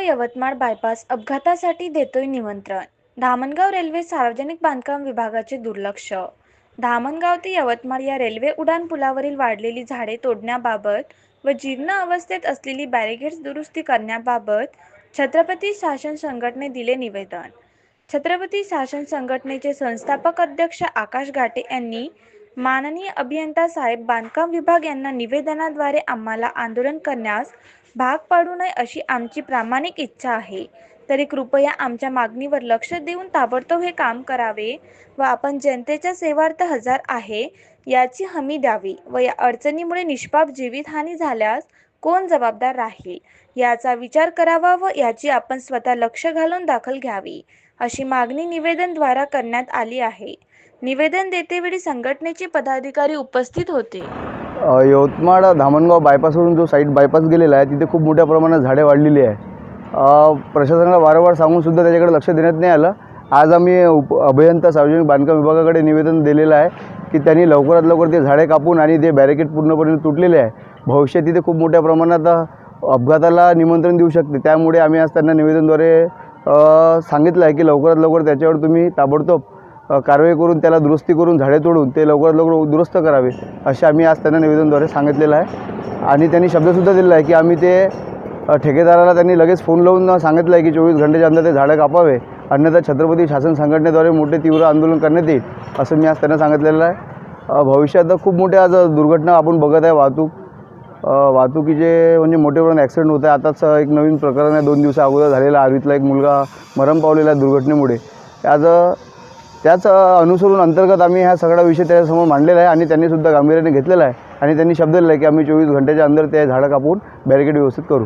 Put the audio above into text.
Yavatmal bypass अपघातासाठी देतोय निमंत्रण. Dhamangaon railway सार्वजनिक बांधकाम विभागाचे दुर्लक्ष. धामणगाव ते यवतमाळ या रेल्वे उड्डाण पुलावरील वाढलेली झाडे तोडण्याबाबत व जीर्ण अवस्थेत असलेली बॅरिगेड्स दुरुस्ती करण्याबाबत छत्रपती शासन संघटने दिले निवेदन. छत्रपती शासन संघटनेचे संस्थापक अध्यक्ष आकाश घाटे यांनी माननीय अभियंता साहेब बांधकाम विभाग यांना निवेदनाद्वारे आम्हाला आंदोलन करण्यास भाग पाडू नये अशी आमची प्रामाणिक इच्छा आहे. तरी कृपया आमच्या मागणीवर लक्ष देऊन ताबडतोब हे काम करावे व आपण जनतेच्या सेवार्थ हजर आहे याची हमी द्यावी व या अडचणीमुळे निष्पाप जीवितहानी झाल्यास कोण जबाबदार राहील? याचा विचार करावा व याची आपण स्वतः लक्ष घालून दाखल घ्यावी. अशी मागणी निवेदनद्वारा करण्यात आली आहे. निवेदन देतेवेळी संघटनेचे पदाधिकारी उपस्थित होते. यवतमाळ धामणगाव बायपासवरून जो साईड बायपास गेलेला आहे तिथे खूप मोठ्या प्रमाणात झाडे वाढलेली आहे. प्रशासनाला वारंवार सांगूनसुद्धा त्याच्याकडे लक्ष देण्यात नाही आलं. आज आम्ही उप अभियंता सार्वजनिक बांधकाम विभागाकडे निवेदन दिलेलं आहे की त्यांनी लवकरात लवकर ते झाडे कापून आणि ते बॅरिकेड पूर्णपणे तुटलेले आहे. भविष्यात तिथे खूप मोठ्या प्रमाणात अपघाताला निमंत्रण देऊ शकते. त्यामुळे आम्ही आज त्यांना निवेदनद्वारे सांगितलं आहे की लवकरात लवकर त्याच्यावर तुम्ही ताबडतोब कारवाई करून त्याला दुरुस्ती करून झाडे तोडून ते लवकरात लवकर दुरुस्त करावे असे आम्ही आज त्यांना निवेदनद्वारे सांगितलेलं आहे. आणि त्यांनी शब्दसुद्धा दिलेला आहे की आम्ही ते ठेकेदाराला त्यांनी लगेच फोन लावून सांगितलं आहे की चोवीस घंटेच्या अंदर ते झाडं कापावे अन्यथा छत्रपती शासन संघटनेद्वारे मोठे तीव्र आंदोलन करण्यात येईल असं मी आज त्यांना सांगितलेलं आहे. भविष्यात खूप मोठ्या आज दुर्घटना आपण बघत आहे वाहतूक वाहतुकीचे म्हणजे मोठे प्रमाणात ॲक्सिडेंट होत आहे. आताच एक नवीन प्रकरण आहे. दोन दिवसा अगोदर झालेला आर्वीतला एक मुलगा मरण पावलेला आहे दुर्घटनेमुळे. त्याच त्याच अनुसरून अंतर्गत आम्ही हा सगळा विषय त्याच्यासमोर मांडलेला आहे आणि त्यांनीसुद्धा गांभीर्याने घेतलेला आहे. आणि त्यांनी शब्द दिला आहे की आम्ही चोवीस घंट्याच्या अंदर ते झाडं कापून बॅरिकेड व्यवस्थित करू.